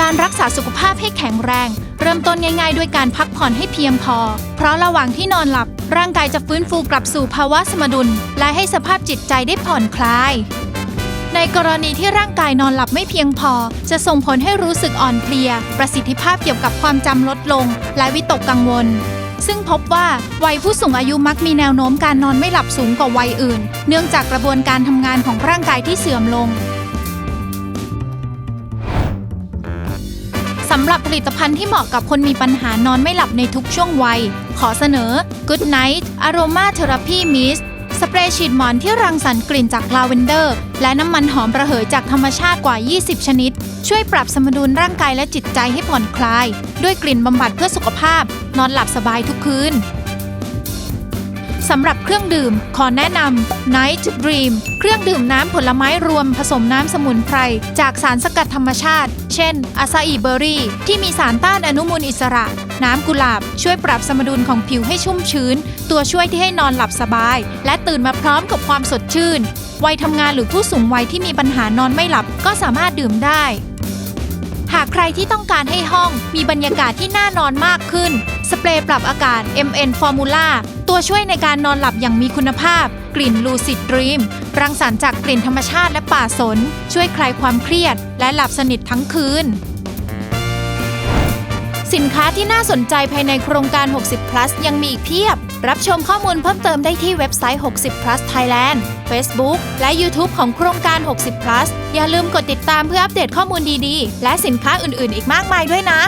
การรักษาสุขภาพให้แข็งแรง เริ่มต้นง่าย ๆ ด้วยการพักผ่อนให้เพียงพอ เพราะระหว่างที่นอนหลับ ร่างกายจะฟื้นฟูกลับสู่ภาวะสมดุล และให้สภาพจิตใจได้ผ่อนคลาย ในกรณีที่ร่างกายนอนหลับไม่เพียงพอ จะส่งผลให้รู้สึกอ่อนเพลีย ประสิทธิภาพเกี่ยวกับความจำลดลง และวิตกกังวล ซึ่งพบว่าวัยผู้สูงอายุมักมีแนวโน้มการนอนไม่หลับสูงกว่าวัยอื่น เนื่องจากกระบวนการทำงานของร่างกายที่เสื่อมลงสำหรับผลิตภัณฑ์ที่เหมาะกับคนมีปัญหานอนไม่หลับในทุกช่วงวัย ขอเสนอ Good Night Aroma Therapy Mist สเปรย์ฉีดหมอนที่รังสรรค์กลิ่นจากลาเวนเดอร์ และน้ำมันหอมระเหยจากธรรมชาติกว่า 20 ชนิด ช่วยปรับสมดุลร่างกายและจิตใจให้ผ่อนคลาย ด้วยกลิ่นบำบัดเพื่อสุขภาพ นอนหลับสบายทุกคืน สำหรับเครื่องดื่ม ขอแนะนำ Night Dream เครื่องดื่มน้ำผลไม้รวมผสมน้ำสมุนไพร จากสารสกัดธรรมชาติ เช่นอาซาอิเบอร์รี่ ที่มีสารต้านอนุมูลอิสระ น้ำกุหลาบ ช่วยปรับสมดุลของผิวให้ชุ่มชื้น ตัวช่วยที่ให้นอนหลับสบาย และตื่นมาพร้อมกับความสดชื่น วัยทำงานหรือผู้สูงวัยที่มีปัญหานอนไม่หลับก็สามารถดื่มได้ หากใครที่ต้องการให้ห้องมีบรรยากาศที่น่านอนมากขึ้น สเปรย์ปรับอากาศ MN Formula ตัวช่วยในการนอนหลับอย่างมีคุณภาพ กลิ่น Lucid Dream รังสรรค์จากกลิ่นธรรมชาติและป่าสน ช่วยคลายความเครียด และหลับสนิททั้งคืน สินค้าที่น่าสนใจภายในโครงการ 60 plus ยังมีอีกเพียบ รับชมข้อมูลเพิ่มเติมได้ที่เว็บไซต์ 60 plus Thailand Facebook และ YouTube ของโครงการ 60 plus อย่าลืมกดติดตามเพื่ออัปเดตข้อมูลดีๆ และสินค้าอื่นๆ อีกมากมายด้วยนะ